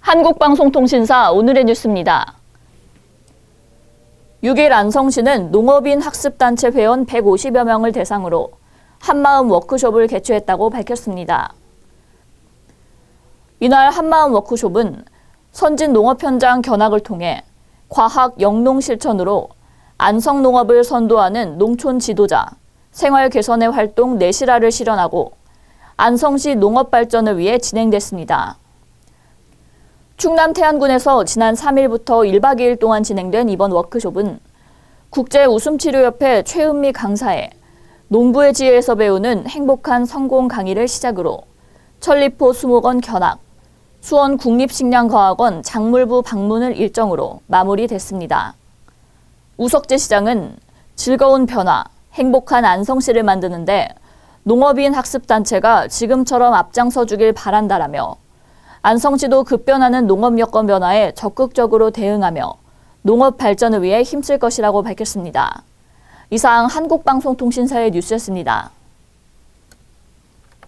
한국방송통신사 오늘의 뉴스입니다. 6일 안성시는 농업인 학습단체 회원 150여 명을 대상으로 한마음 워크숍을 개최했다고 밝혔습니다. 이날 한마음 워크숍은 선진 농업 현장 견학을 통해 과학 영농 실천으로 안성 농업을 선도하는 농촌 지도자, 생활 개선의 활동 내실화를 실현하고 안성시 농업 발전을 위해 진행됐습니다. 충남 태안군에서 지난 3일부터 1박 2일 동안 진행된 이번 워크숍은 국제 웃음치료협회 최은미 강사의 농부의 지혜에서 배우는 행복한 성공 강의를 시작으로 천리포 수목원 견학, 수원 국립식량과학원 작물부 방문을 일정으로 마무리됐습니다. 우석재 시장은 즐거운 변화, 행복한 안성시를 만드는데 농업인 학습단체가 지금처럼 앞장서 주길 바란다라며 안성시도 급변하는 농업 여건 변화에 적극적으로 대응하며 농업 발전을 위해 힘쓸 것이라고 밝혔습니다. 이상 한국방송통신사의 뉴스였습니다.